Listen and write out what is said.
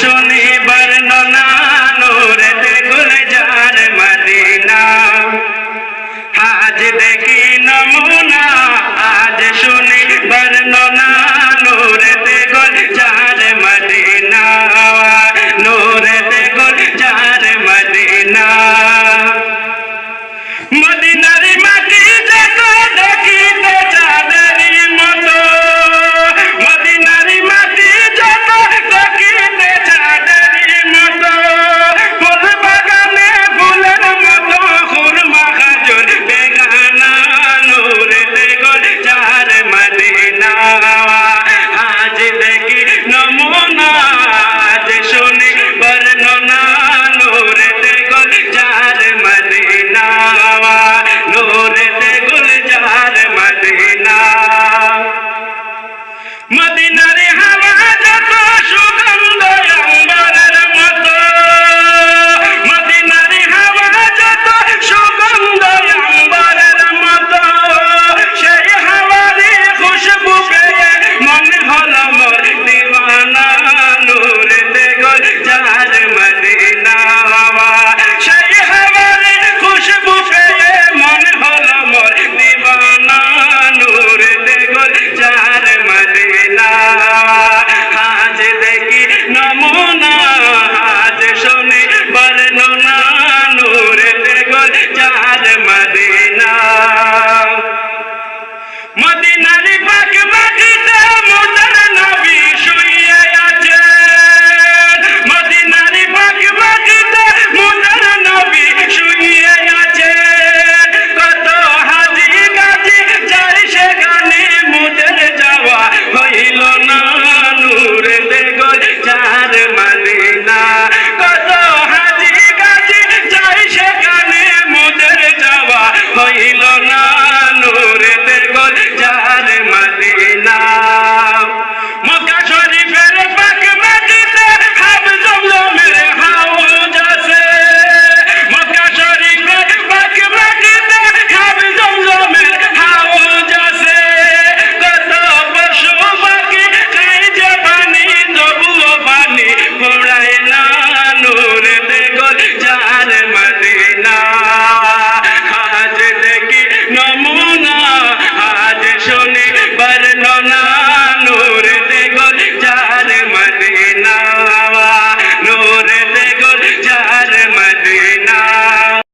শুনি বর্ণনা নূরেতে গুলজার মদিনা। আজ দেখি নমুনা আজ শুনি বর্ণনা Amen.